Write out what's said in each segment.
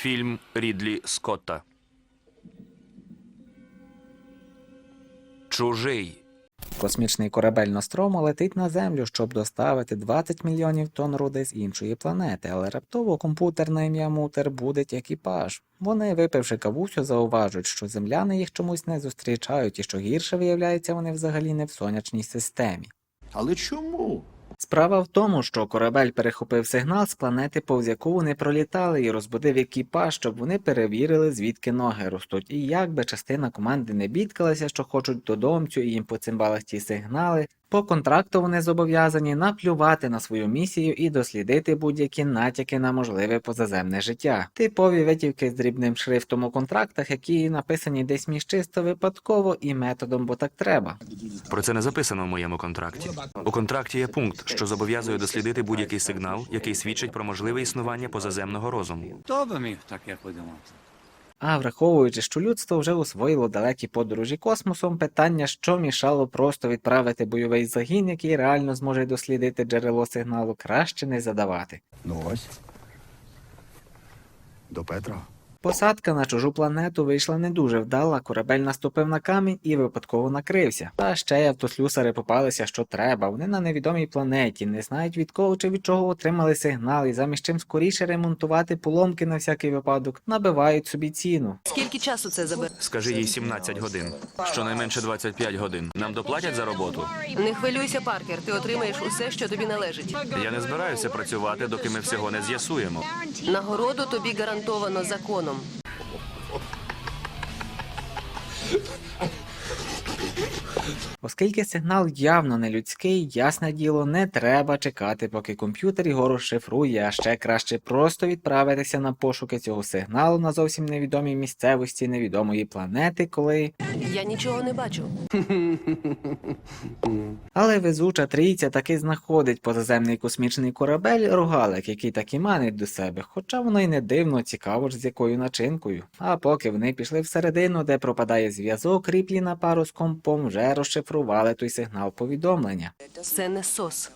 Фільм Рідлі Скотта. Чужий. Космічний корабель Ностромо летить на землю, щоб доставити 20 мільйонів тонн руди з іншої планети, але раптово комп'ютер на ім'я Мутер будить екіпаж. Вони, випивши кавусю, зауважують, що земляни їх чомусь не зустрічають і що гірше виявляється вони взагалі не в сонячній системі. Але чому? Справа в тому, що корабель перехопив сигнал з планети, повз яку вони пролітали, і розбудив екіпаж, щоб вони перевірили, звідки ноги ростуть. І якби частина команди не бідкалася, що хочуть додомцю, і їм по цимбалах ті сигнали. По контракту вони зобов'язані наплювати на свою місію і дослідити будь-які натяки на можливе позаземне життя. Типові витівки з дрібним шрифтом у контрактах, які написані десь між чисто випадково і методом, бо так треба. Про це не записано в моєму контракті. У контракті є пункт, що зобов'язує дослідити будь-який сигнал, який свідчить про можливе існування позаземного розуму. Хто би міг таке подумати? А враховуючи, що людство вже освоїло далекі подорожі космосом, питання, що мішало просто відправити бойовий загін, який реально зможе дослідити джерело сигналу, краще не задавати. Ну ось. До Петра. Посадка на чужу планету вийшла не дуже вдала, корабель наступив на камінь і випадково накрився. Та ще й автослюсари попалися, що треба. Вони на невідомій планеті, не знають від кого чи від чого отримали сигнал, і замість чим скоріше ремонтувати поломки на всякий випадок, набивають собі ціну. Скільки часу це забере? Скажи їй 17 годин. Щонайменше 25 годин. Нам доплатять за роботу. Не хвилюйся, Паркер. Ти отримаєш усе, що тобі належить. Я не збираюся працювати, доки ми всього не з'ясуємо. Нагороду тобі гарантовано законом. them. Оскільки сигнал явно не людський, ясне діло, не треба чекати, поки комп'ютер його розшифрує, а ще краще просто відправитися на пошуки цього сигналу на зовсім невідомій місцевості невідомої планети, коли. Я нічого не бачу. Але везуча трійця таки знаходить позаземний космічний корабель рогалик, який так і манить до себе, хоча воно й не дивно, цікаво ж з якою начинкою. А поки вони пішли всередину, де пропадає зв'язок, ріплі на пару з компом вже розшифрували той сигнал повідомлення. Це не сос.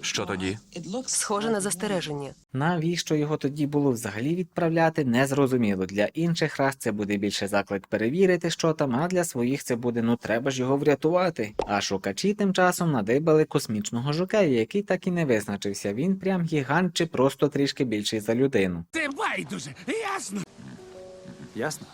Що тоді? Схоже на застереження. Навіщо його тоді було взагалі відправляти, незрозуміло. Для інших рас це буде більше заклик перевірити, що там, а для своїх це буде ну треба ж його врятувати. А шукачі тим часом надибали космічного жокея, який так і не визначився. Він прям гігант чи просто трішки більший за людину. Ти байдуже, ясно. Ясно.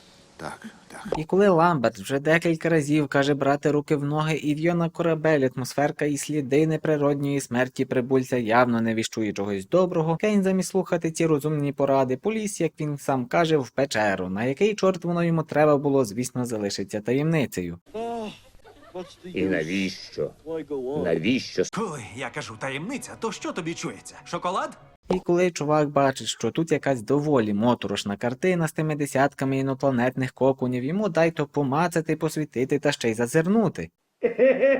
Так, так. І коли Ламберт вже декілька разів каже брати руки в ноги і в'є на корабель, атмосферка і сліди неприродньої смерті прибульця явно не віщує чогось доброго, Кейн замість слухати ці розумні поради, поліз, як він сам каже, в печеру, на який чорт воно йому треба було, звісно, залишиться таємницею. І навіщо? Навіщо Ой, я кажу, таємниця, то що тобі чується? Шоколад? І коли чувак бачить, що тут якась доволі моторошна картина з тими десятками інопланетних кокунів, йому дай то помацати, посвітити та ще й зазирнути.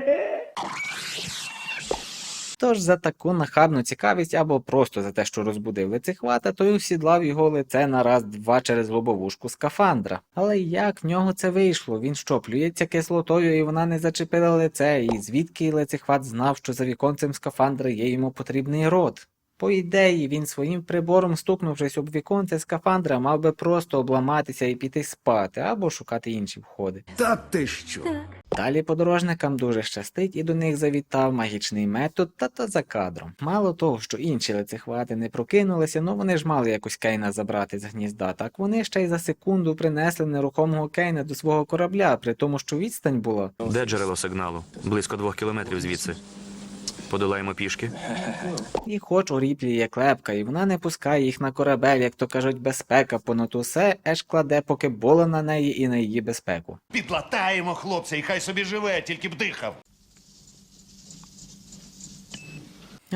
Тож за таку нахабну цікавість або просто за те, що розбудив лицехвата, той усідлав його лице на раз-два через лобовушку скафандра. Але як в нього це вийшло? Він що, плюється кислотою і вона не зачепила лице, і звідки лицехват знав, що за віконцем скафандра є йому потрібний рот? По ідеї, він своїм прибором, стукнувшись об віконце скафандра, мав би просто обламатися і піти спати або шукати інші входи. Та ти що? Далі подорожникам дуже щастить і до них завітав магічний метод та та за кадром. Мало того, що інші лицехвати не прокинулися, ну вони ж мали якось Кейна забрати з гнізда, так вони ще й за секунду принесли нерухомого Кейна до свого корабля, при тому, що відстань була. Де джерело сигналу? Близько двох кілометрів звідси. Подолаємо пішки. І хоч у ріплі є клепка, і вона не пускає їх на корабель, як то кажуть, безпека, понад усе еш кладе поки боле на неї і на її безпеку. Підлатаємо хлопця, і хай собі живе, тільки б дихав.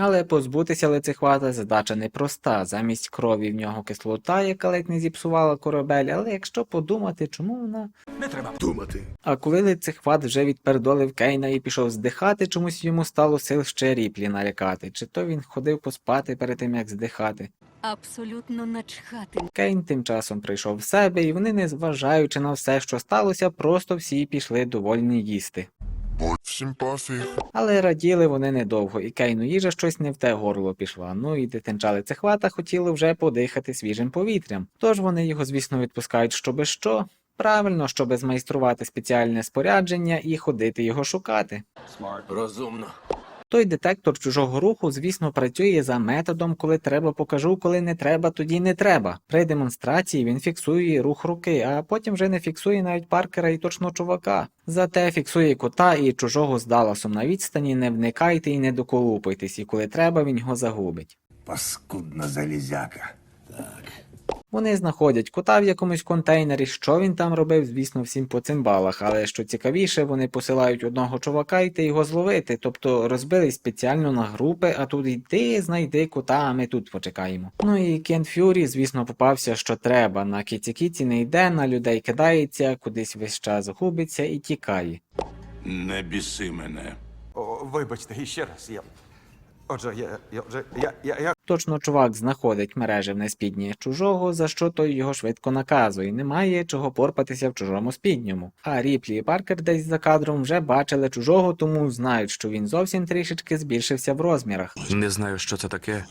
Але позбутися лицехвата задача непроста. Замість крові в нього кислота, яка ледь не зіпсувала корабель, але якщо подумати, чому вона. Не треба. Думати. А коли лицехват вже відпердолив Кейна і пішов здихати, чомусь йому стало сил ще ріплі налякати, чи то він ходив поспати перед тим, як здихати. Абсолютно начхати. Кейн тим часом прийшов в себе, і вони, незважаючи на все, що сталося, просто всі пішли довольні їсти. Всім пофіг. Але раділи вони недовго, і Кейну їжа щось не в те горло пішла. Ну і дитинчали цехвата хотіли вже подихати свіжим повітрям. Тож вони його, звісно, відпускають, щоби що. Правильно, щоби змайструвати спеціальне спорядження і ходити його шукати. Розумно. Той детектор чужого руху, звісно, працює за методом, коли треба покажу, коли не треба, тоді не треба. При демонстрації він фіксує рух руки, а потім вже не фіксує навіть паркера і точно чувака. Зате фіксує кота і чужого з Далласом на відстані, не вникайте і не доколупайтесь, і коли треба, він його загубить. Паскудна залізяка. Вони знаходять кота в якомусь контейнері. Що він там робив, звісно, всім по цимбалах, але що цікавіше, вони посилають одного чувака йти його зловити, тобто розбили спеціально на групи, а тут йди, знайди кота, а ми тут почекаємо. Ну і Кен Фюрі, звісно, попався, що треба. На кіці-кіці не йде, на людей кидається, кудись весь час губиться і тікає. Не біси мене. О, вибачте, іще раз. Я... Отже, я, я, отже, я, я, я... Точно чувак знаходить мережі в неспідні чужого, за що той його швидко наказує. Немає чого порпатися в чужому спідньому. А Ріплі і Паркер десь за кадром вже бачили чужого, тому знають, що він зовсім трішечки збільшився в розмірах. Не знаю, що це таке,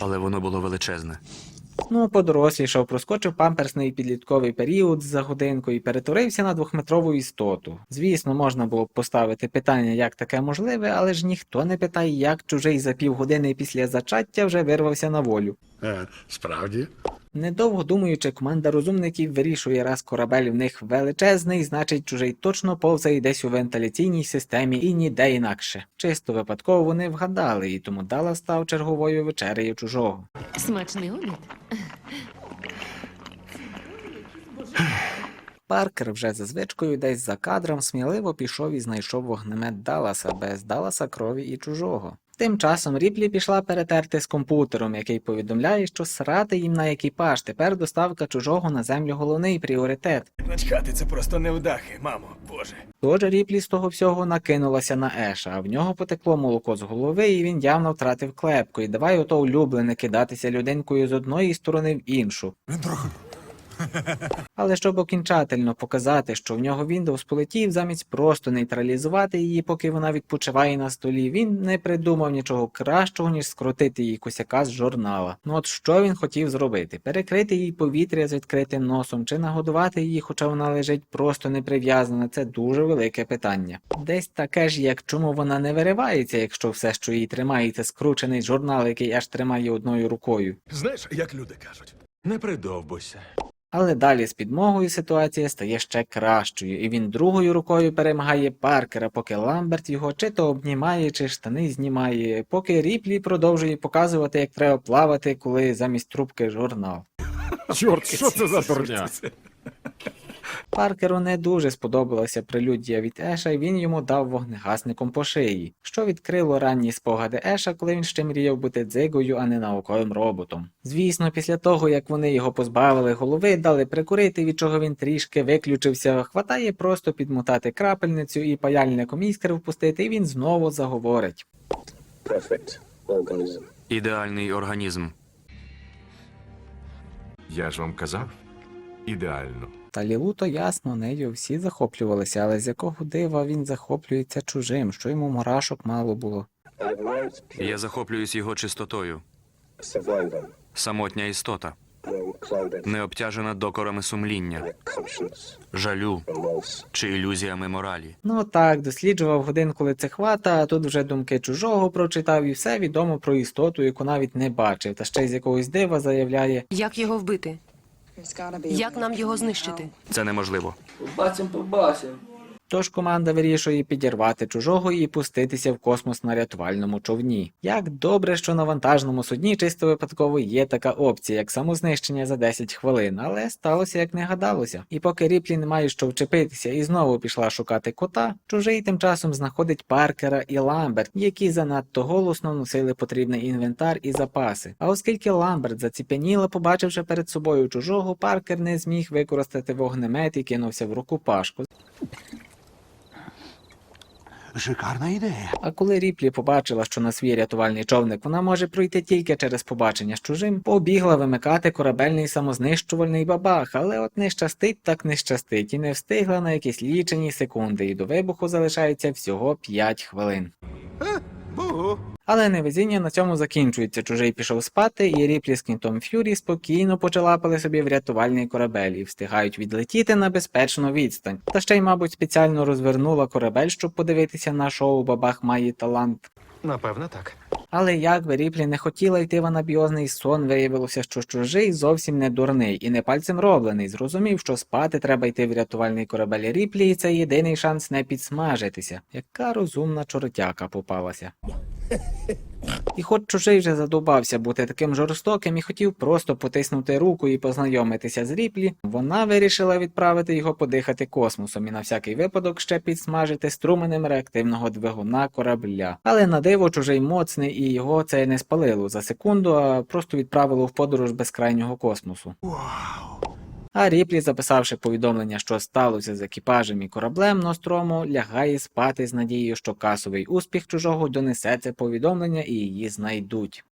але воно було величезне. Ну, подорослішав, проскочив памперсний підлітковий період за годинку і перетворився на двохметрову істоту. Звісно, можна було б поставити питання, як таке можливе, але ж ніхто не питає, як чужий за півгодини після зачаття вже вирвався на волю. Е, справді? Недовго думаючи, команда розумників вирішує, раз корабель в них величезний, значить чужий точно повзає десь у вентиляційній системі і ніде інакше. Чисто випадково вони вгадали, і тому Дала став черговою вечерею чужого. Смачний обід. Паркер вже за звичкою десь за кадром сміливо пішов і знайшов вогнемет Далласа без Далласа крові і чужого. Тим часом Ріплі пішла перетерти з комп'ютером, який повідомляє, що срати їм на екіпаж. Тепер доставка чужого на землю головний пріоритет. Начхати, це просто невдахи, мамо, боже. Тож Ріплі з того всього накинулася на Еша, а в нього потекло молоко з голови, і він явно втратив клепку. І давай ото улюблене кидатися людинкою з одної сторони в іншу. Він трохи. Але щоб окінчательно показати, що в нього Windows полетів, замість просто нейтралізувати її, поки вона відпочиває на столі, він не придумав нічого кращого, ніж скрутити її косяка з журнала. Ну от що він хотів зробити? Перекрити їй повітря з відкритим носом чи нагодувати її, хоча вона лежить просто не прив'язана, це дуже велике питання. Десь таке ж, як чому вона не виривається, якщо все, що її тримає, це скручений журнал, який аж тримає одною рукою. Знаєш, як люди кажуть, не придовбуйся. Але далі з підмогою ситуація стає ще кращою, і він другою рукою перемагає Паркера, поки Ламберт його чи то обнімає, чи штани знімає, поки Ріплі продовжує показувати, як треба плавати, коли замість трубки журнал. Чорт, що це за дурня? Паркеру не дуже сподобалася прелюдія від Еша, і він йому дав вогнегасником по шиї, що відкрило ранні спогади Еша, коли він ще мріяв бути дзигою, а не науковим роботом. Звісно, після того, як вони його позбавили голови, дали прикурити, від чого він трішки виключився, хватає просто підмотати крапельницю і паяльником іскри впустити, і він знову заговорить. Perfect organism. Ідеальний організм. Я ж вам казав. Ідеально. Та Лілу то ясно, нею всі захоплювалися, але з якого дива він захоплюється чужим, що йому мурашок мало було. Я захоплююсь його чистотою. Самотня істота, не обтяжена докорами сумління, жалю чи ілюзіями моралі. Ну так, досліджував годин, коли це хвата, а тут вже думки чужого прочитав і все відомо про істоту, яку навіть не бачив, та ще й з якогось дива заявляє. Як його вбити? Як нам його знищити? Це неможливо. Тож команда вирішує підірвати чужого і пуститися в космос на рятувальному човні. Як добре, що на вантажному судні чисто випадково є така опція, як самознищення за 10 хвилин, але сталося як не гадалося. І поки Ріплі не має що вчепитися і знову пішла шукати кота, чужий тим часом знаходить Паркера і Ламберт, які занадто голосно носили потрібний інвентар і запаси. А оскільки Ламберт заціпеніла, побачивши перед собою чужого, Паркер не зміг використати вогнемет і кинувся в рукопашку. Шикарна ідея. А коли Ріплі побачила, що на свій рятувальний човник вона може пройти тільки через побачення з чужим, побігла вимикати корабельний самознищувальний бабах, але от не щастить так не щастить, і не встигла на якісь лічені секунди, і до вибуху залишається всього 5 хвилин. Але невезіння на цьому закінчується. Чужий пішов спати, і Ріплі з кінтом Ф'юрі спокійно почалапали собі в рятувальний корабель і встигають відлетіти на безпечну відстань. Та ще й, мабуть, спеціально розвернула корабель, щоб подивитися на шоу Бабах має талант. Напевно, так. Але як би Ріплі не хотіла йти в анабіозний сон, виявилося, що чужий зовсім не дурний і не пальцем роблений. Зрозумів, що спати треба йти в рятувальний корабель Ріплі, і це єдиний шанс не підсмажитися. Яка розумна чортяка попалася. І хоч чужий вже задубався бути таким жорстоким і хотів просто потиснути руку і познайомитися з Ріплі, вона вирішила відправити його подихати космосом і на всякий випадок ще підсмажити струменем реактивного двигуна корабля. Але на диво чужий моцний і його це не спалило за секунду, а просто відправило в подорож безкрайнього космосу. А Ріплі, записавши повідомлення, що сталося з екіпажем і кораблем Нострому, лягає спати з надією, що касовий успіх чужого донесе це повідомлення і її знайдуть.